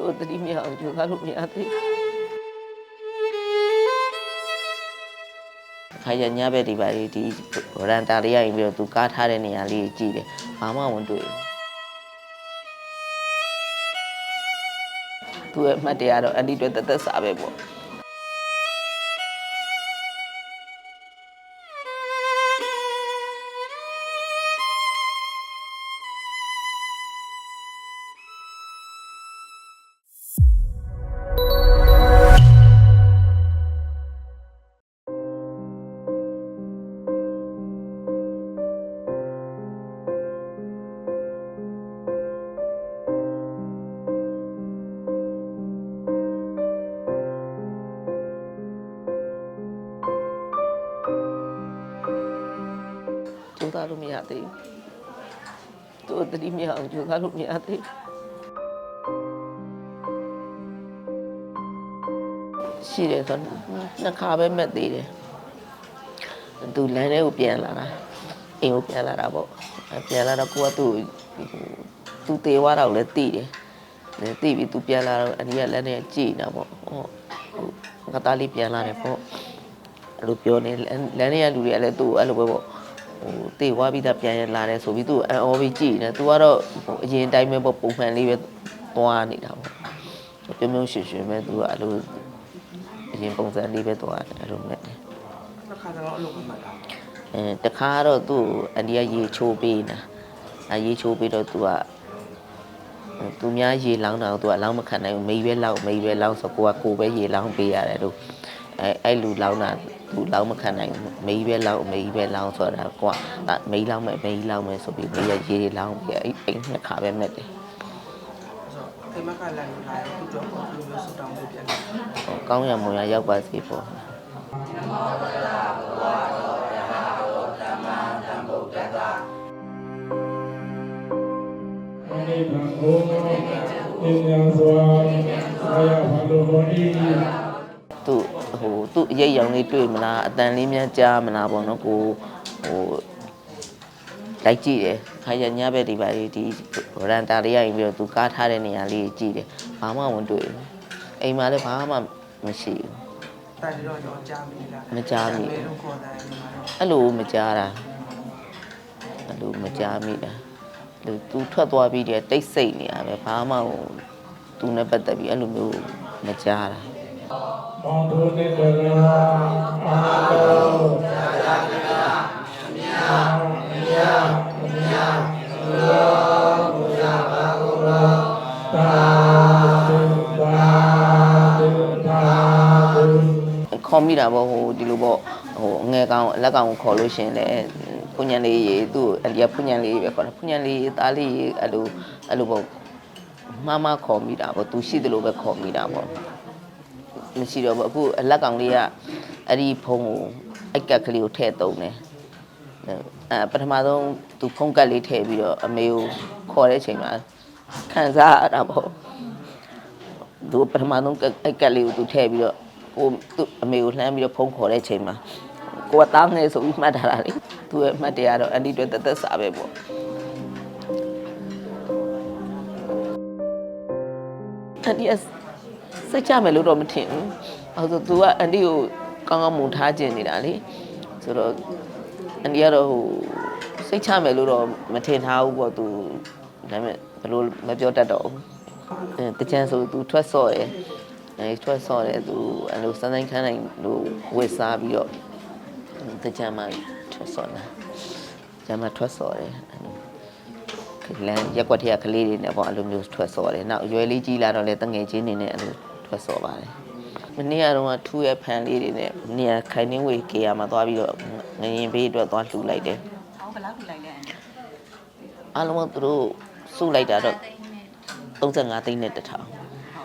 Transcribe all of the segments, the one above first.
သူတတိမြောက်ယူကားလို့မရသေးခါရညဘက်ဒီပါလေးဒီရန်တာလေးရရင်ပြီးတော့သူကားထားတဲ့နေရာလေးကြည့်တယ်ဘာမှဝင်တွေ့ဘူးသူရဲ့အမှတ်တရတော့အန်တီတွေတက်တက်စားပဲပေါ့ စားလို့မရသေးဘူးသူတတိမြောက်ကြိုးစားလို့မရသေးဘူးရှိတယ်ဆိုတော့နှစ်ခါပဲမက်သေးတယ်သူလမ်းထဲကိုပြန်လာတာအိမ်ကိုပြန်လာတာပေါ့အဲပြန်လာတော့ကိုကသူ့ကိုသူတေသွားတော့လည်းတိတယ်လည်းတိပြီးသူပြန်လာတော့အဒီကလမ်းထဲကြည်နေတာပေါ့ဟောငါသားလေးပြန်လာတယ်ပေါ့အဲ့လိုပြောနေလမ်းလမ်းထဲကလူတွေကလည်းသူ့ကိုအဲ့လိုပဲပေါ့ ဟိုတေဝါပြီးသားပြန်ရလာတယ်ဆိုပြီးသူအန်အော်ပြီးကြည်နေသူကတော့ဟိုအရင်တိုင်းပဲပေါ့ပုံမှန်လေးပဲသွားနေတာပေါ့ပြုံးပြုံးရွှင်ရွှင်ပဲသူကအဲ့လိုအရင်ပုံစံလေးပဲသွားတယ်အဲ့လိုနဲ့တယ်တစ်ခါတော့အလုပ်ကိုမှတ်တာအဲတခါတော့သူ့ကိုအန်ဒီကရေချိုးပေးနေတာအဲရေချိုးပေးတော့သူကသူများရေလောင်းတာကိုသူကအလောင်းမခံနိုင်ဘူးမိပဲလောင်းမိပဲလောင်းဆိုကိုကကိုပဲရေလောင်းပေးရတယ်လို့အဲအဲ့လူလောင်းတာ သူလောင်းမခံနိုင်ဘူးမိပဲလောင်းမိပဲလောင်းဆိုတာကိုကမိလောင်းမယ်မိလောင်းမယ်ဆိုပြီးမိရရေလောင်းပြီးအဲ့အဲ့နှစ်ခါပဲမဲ့တယ်ဆိုတော့အိမ်မကလာလာသူတော့ဘယ်လိုမျိုးစတောင်းလို့ပြန်လဲဟိုကောင်းရမွန်ရရောက်ပါစေပေါ့အနိဗ္ဗာန်ကိုအင်းညာစွာအာရဘာလို့ဘောဤ သူဟိုသူ့အရေးရောင်လေးတွေ့မလားအတန်လေးများကြားမလားပေါ့နော်ကိုဟိုလိုက်ကြည့်တယ်ခါရညဘက်ဒီပါလေးဒီရန်တာလေးရရင်ပြီးတော့သူကားထားတဲ့နေရာလေးကြည့်တယ်ဘာမှဝင်တွေ့ဘူးအိမ်မှာလည်းဘာမှမရှိဘူးတာဒီတော့ရောကြားမိလားမကြားမိဘယ်လိုခေါ်တာလဲမှာတော့အဲ့လိုမကြားတာအဲ့လိုမကြားမိတာသူသူထွက်သွားပြီးတည်းတိတ်ဆိတ်နေရပဲဘာမှဟိုသူနဲ့ပတ်သက်ပြီးအဲ့လိုမျိုးမကြားတာ မောင်တို့နဲ့တရားအာလုံးသာယာကမြာမြာမြာမြာလောဘုရားဘာဂုရောသာသုသာသုသာသုခေါ်မိတာပေါ့ဟိုဒီလိုပေါ့ဟိုအငယ်ကောင်အလက်ကောင်ကိုခေါ်လို့ရှရင်လေဖုန်ညံလေးရေသူ့အလျာဖုန်ညံလေးပဲခေါ်တယ်ဖုန်ညံလေးသားလေးရေအဲ့လိုအဲ့လိုပေါ့မမခေါ်မိတာပေါ့သူရှိတယ်လို့ပဲခေါ်မိတာပေါ့ မရှိတော့ဘူးအခုအလက်ကောင်လေးကအဲ့ဒီဖုန်းကိုအိုက်ကက်ကလေးကိုထည့်သုံးတယ်အဲပထမဆုံးသူဖုန်းကက်လေးထည့်ပြီးတော့အမေကိုခေါ်တဲ့အချိန်မှာခံစားရတာပေါ့သူပထမဆုံးကအိုက်ကက်လေးကိုသူထည့်ပြီးတော့ကိုသူ့အမေကိုလှမ်းပြီးတော့ဖုန်းခေါ်တဲ့အချိန်မှာကိုကတောင်းနေဆိုပြီးမှတ်ထားတာလေသူရဲ့အမှတ်တရတော့အန်တီတွေတက်တက်စားပဲပေါ့အန်တီက စိတ်ချမယ်လို့တော့မထင်ဘူးအဲဆိုသူကအန်တီကိုကောင်းကောင်းမုန်ထားခြင်းနေတာလေဆိုတော့အန်တီကတော့ဟိုစိတ်ချမယ်လို့တော့မထင်ထားဘူးပေါ့သူဒါပေမဲ့ဘယ်လိုမပြောတတ်တော့ဘူးအဲတကြံဆိုသူထွက်ဆော့တယ်အဲထွက်ဆော့တယ်သူအဲ့လိုစမ်းတိုင်းခန်းတိုင်းလို့ဝစ်စားပြီးတော့တကြံမှာထွက်ဆော့တာကြံမှာထွက်ဆော့တယ်အဲ့ လိုလမ်းရက်ွက်ထက်ကကလေးတွေနဲ့ပေါ့အဲ့လိုမျိုးထွက်ဆော့တယ်နောက်အရွယ်လေးကြီးလာတော့လေတငယ်ချင်းတွေနဲ့အဲ့လိုထွက်ဆော့ပါတယ်မနေ့ကတော့ထူးရဲ့ဖန်လေးတွေနဲ့နေရာခိုင်နှင်းဝေကေရမှာသွားပြီးတော့ငရင်ဘေးအတွက်သွားလှူလိုက်တယ်ဟောဘယ်လောက်ထိလိုက်လဲအားလုံးကသူတို့စုလိုက်တာတော့35သိန်းနဲ့တထောင်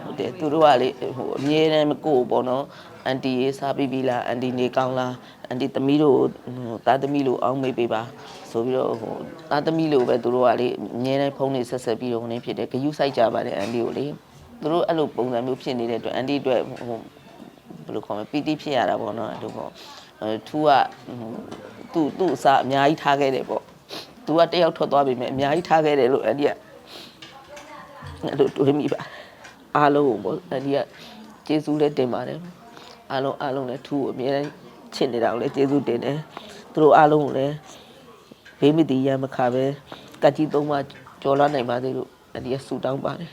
ဟုတ်တယ်သူတို့ကလေဟိုအမြဲတမ်းကိုယ်ပေါ့နော် အန်တီရေးစားပြီးပြီလားအန်တီနေကောင်းလားအန်တီသမီးတို့ဟိုသားသမီးလို့အောင်းမေးပေးပါဆိုပြီးတော့ဟိုသားသမီးလို့ပဲသူတို့ကလေအမြဲတမ်းဖုန်းနေဆက်ဆက်ပြီးတော့ဟိုနေဖြစ်တယ်ဂယုစိုက်ကြပါတယ်အန်တီကိုလေသူတို့အဲ့လိုပုံစံမျိုးဖြစ်နေတဲ့အတွက်အန်တီအတွက်ဟိုဘယ်လိုခေါ်မလဲပီတိဖြစ်ရတာပေါ့နော်အဲ့လိုပေါ့ဟအဲထူးကသူ့သူ့အစားအများကြီးထားခဲ့တယ်ပေါ့သူကတယောက်ထွက်သွားပြီမဲ့အများကြီးထားခဲ့တယ်လို့အဲ့ဒီကအဲ့လိုတွေးမိပါအားလုံးကိုပေါ့အဲ့ဒီကကျေးဇူးလည်းတင်ပါတယ် အားလုံးအားလုံးလည်းထူးကိုအများကြီးချစ်နေတာကိုလည်းကျေးဇူးတင်တယ်သူတို့အားလုံးကိုလည်းဘေးမတည်ရမခါပဲကတ်ကြီးသုံးပါကြော်လာနိုင်ပါသေးလို့အဲ့ဒီကဆူတောင်းပါတယ်